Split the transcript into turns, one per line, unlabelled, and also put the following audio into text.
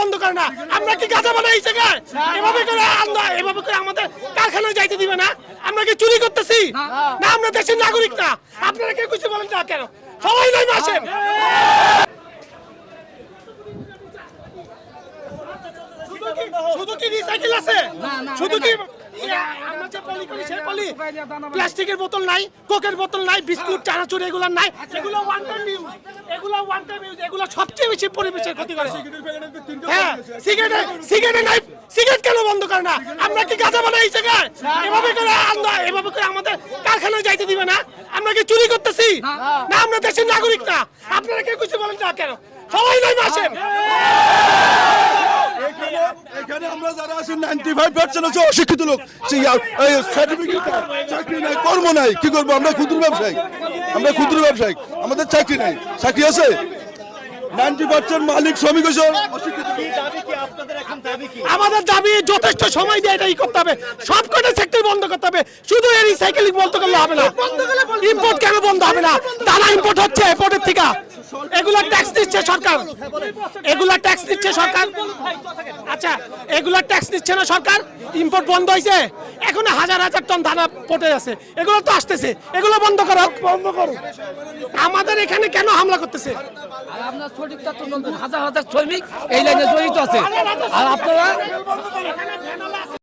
বন্ধ করে না। আমরা কি গাঁজা বানাই এই জায়গায়? এভাবে করে আমরা এভাবে করে আমাদের কারখানায় যাইতে দিবে না? আমরা কি চুরি করতেছি? না আমরা দেশের নাগরিক না। আপনারা কেউ কিছু বলেন না কেন? সবাই নাই আসেন। শুধু কি- কি রিসাইকেল আছে? শুধু কি আমরা যে পলি করি সেই পলি। প্লাস্টিকের বোতল নাই কোকের বোতল নাই বিস্কুট চানাচুর এগুলো নাই। এগুলো ওয়ান টাইম ইউজ এগুলো ওয়ান টাইম ইউজ এগুলো সবচেয়ে বেশি পরিবেশের ক্ষতি করে। হ্যাঁ সিগারেট সিগারেট নাই সিগারেট কেন বন্ধ করে না? আমরা কি গাঁজা বানাই এই জায়গায়? এভাবে করে আমরা এভাবে করে আমাদের কারখানায় যাইতে দিবে না? আমরা কি চুরি করতেছি? না। আমরা দেশের নাগরিক না। আপনারা কেউ কিছু বলেন না কেন? সবাই নাই আসেন
এখানে আমরা যারা আছি নাইনটি ফাইভ পার্সেন্ট হচ্ছে অশিক্ষিত লোক। সেই সার্টিফিকেট চাকরি নাই কর্ম নাই কি করব? আমরা ক্ষুদ্র ব্যবসায়ী। আমরা ক্ষুদ্র ব্যবসায়ী। আমাদের চাকরি নাই। চাকরি আছে? নাইনটি পার্সেন্ট মালিক শ্রমিক
আমাদের দাবি যথেষ্ট সময় দিয়ে এটাই করতে হবে। সব কটা সেক্টর বন্ধ করতে হবে। শুধু এই রিসাইকেলিং বন্ধ করলে হবে না। ইম্পোর্ট কেন বন্ধ হবে না? দানা ইম্পোর্ট হচ্ছে থেকে। এগুলা ট্যাক্স দিচ্ছে সরকার। এগুলা ট্যাক্স দিচ্ছে সরকার আচ্ছা এগুলোর ট্যাক্স নিচ্ছে না সরকার? ইম্পোর্ট বন্ধ হয়েছে এখন হাজার হাজার টন ধানা পটে আছে। এগুলো তো আসতেছে। এগুলো বন্ধ করো। বন্ধ করো। আমাদের এখানে কেন হামলা করতেছে?
হাজার হাজার শ্রমিক এই লাইনে জড়িত আছে। আর আপনারা